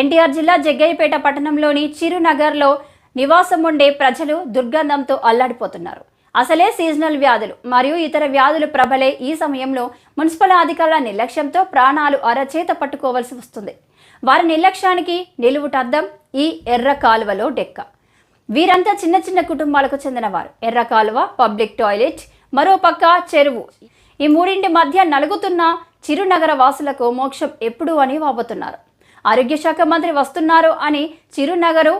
ఎన్టీఆర్ జిల్లా జగ్గయ్యపేట పట్టణంలోని చిరునగర్లో నివాసం ఉండే ప్రజలు దుర్గంధంతో అల్లాడిపోతున్నారు. అసలే సీజనల్ వ్యాధులు మరియు ఇతర వ్యాధులు ప్రబలే ఈ సమయంలో మున్సిపల్ అధికారుల నిర్లక్ష్యంతో ప్రాణాలు అరచేత పట్టుకోవలసి వస్తుంది. వారి నిర్లక్ష్యానికి నిలువుటద్దం ఈ ఎర్ర కాలువలో డెక్క. వీరంతా చిన్న చిన్న కుటుంబాలకు చెందినవారు. ఎర్ర కాలువ పబ్లిక్ టాయిలెట్ మరోపక్క చెరువు. ఈ మూడింటి మధ్య నలుగుతున్న చిరునగర వాసులకు మోక్షం ఎప్పుడు అని వాపోతున్నారు. ఆరోగ్య శాఖ మంత్రి వస్తున్నారు అని చిరునగరు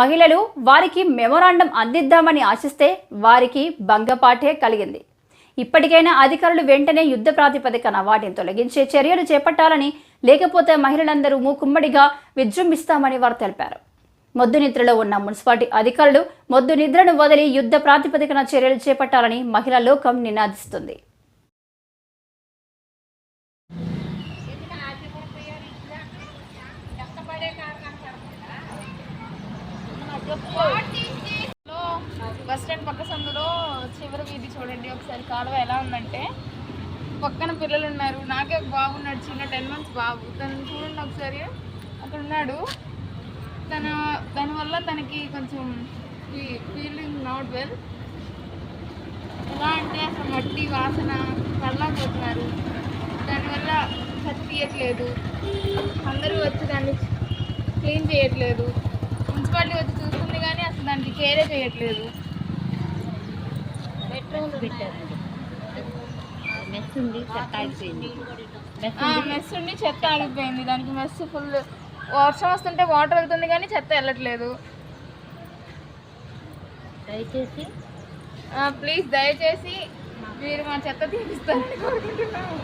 మహిళలు వారికి మెమొరాండం అందిద్దామని ఆశిస్తే వారికి భంగపాటే కలిగింది. ఇప్పటికైనా అధికారులు వెంటనే యుద్ధ ప్రాతిపదికన వాటిని తొలగించే చర్యలు చేపట్టాలని లేకపోతే మహిళలందరూ మూకుమ్మడిగా విజృంభిస్తామని వారు తెలిపారు. మొద్దు నిద్రలో ఉన్న మున్సిపాలిటీ అధికారులు మొద్దు నిద్రను వదిలి యుద్ధ ప్రాతిపదికన చర్యలు చేపట్టాలని మహిళా లోకం నినాదిస్తుంది. బస్ స్టాండ్ పక్క సందులో చివరి వీధి చూడండి. ఒకసారి కాలువ ఎలా ఉందంటే పక్కన పిల్లలు ఉన్నారు. నాకే ఒక బాబు ఉన్నాడు చిన్న టెన్ మంత్స్ బాబు. తను చూడండి ఒకసారి. అక్కడ ఉన్నాడు. తన దానివల్ల తనకి కొంచెం ఫీలింగ్ నాట్ వెల్ ఎలా అంటే అసలు మట్టి వాసన కళ్ళకపోతున్నారు దానివల్ల చెత్త తీయట్లేదు. అందరూ వచ్చి దాన్ని క్లీన్ చేయట్లేదు. మున్సిపాలిటీ వచ్చి దానికి కేరే చేయట్లేదు. మెస్ ఉంది చెత్త మెస్ ఉండి చెత్త ఆగిపోయింది. దానికి మెస్ ఫుల్ వర్షం వస్తుంటే వాటర్ వెళ్తుంది కానీ చెత్త వెళ్ళట్లేదు. దయచేసి ప్లీజ్ దయచేసి మీరు మా చెత్త తీపిస్తారని కోరుకుంటున్నాము.